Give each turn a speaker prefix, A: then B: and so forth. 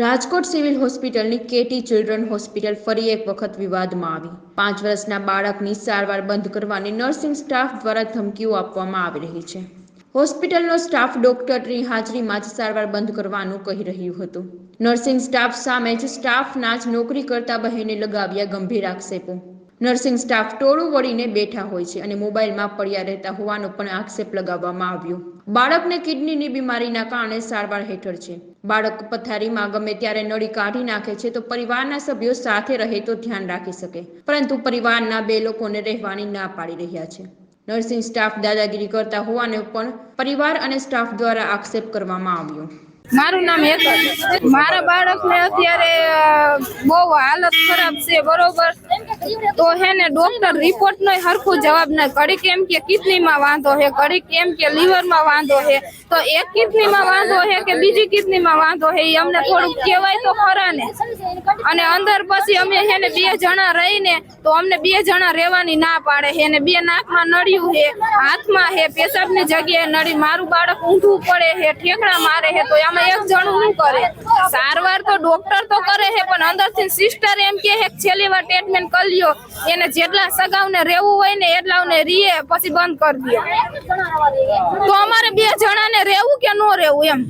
A: Rajkot civil હોસ્પિટલની KT children hospital ફરી એક વખત વિવાદમાં આવી. પાંચ વર્ષના બાળકની સારવાર બંધ કરવાની નર્સિંગ સ્ટાફ દ્વારા ધમકીઓ આપવામાં આવી રહી છે. હોસ્પિટલનો સ્ટાફ ડોક્ટરની હાજરીમાં જ સારવાર બંધ કરવાનું કહી રહ્યું હતું. નર્સિંગ સ્ટાફ સામે જ સ્ટાફના જ નોકરી કરતા બહેને લગાવ્યા ગંભીર આક્ષેપો. નર્સિંગ સ્ટાફ ટોળું વળીને બેઠા હોય છે અને મોબાઈલમાં પડ્યા રહેતા હોવાનો પણ આક્ષેપ લગાવવામાં આવ્યો. બાળકને કિડનીની બીમારીના કારણે સારવાર હેઠળ છે. બાળક પથારીમાં ગમે ત્યારે નળી કાઢી નાખે છે તો પરિવારના સભ્યો સાથે રહે તો ધ્યાન રાખી શકે. પરંતુ પરિવારના બે લોકોને રહેવાની ના પાડી રહ્યા છે. નર્સિંગ સ્ટાફ દાદાગીરી કરતા હોવાનો પણ પરિવાર અને સ્ટાફ દ્વારા આક્ષેપ કરવામાં આવ્યો.
B: મારું નામ મારા બાળકને અત્યારે બહુ હાલત ખરાબ છે. બરોબર? તો હે ને ડોક્ટર રિપોર્ટ નો હરખું જવાબ ન કડી કેમ કે કિડનીમાં વાંધો હે કડી કેમ કે લીવરમાં વાંધો હે. તો એક કિડનીમાં વાંધો હે કે બીજી કિડનીમાં વાંધો હે અમને થોડુંક કહેવાય તો ખરા ને. અને અંદર પછી અમે હે ને બે જણા રહીને તો અમને બે જણા રહેવાની ના પાડે હે ને બે નાકમાં નડ્યું હે, હાથમાં હે, પેશાબની જગ્યાએ નડી મારું બાળક ઊંધું પડે હે, ઠેકડા મારે હે, તો આમાં એક જણું શું કરે? સારવાર તો ડોક્ટર તો કરે છે પણ અંદરથી સિસ્ટર એમ કે છેલ્લી વાર ટ્રીટમેન્ટ કરી લ્યો. એને જેટલા સગાવને રહેવું હોય ને એટલાને રીએ, પછી બંધ કરી દે. તો અમારે બે જણાને રહેવું કે ન રહેવું એમ?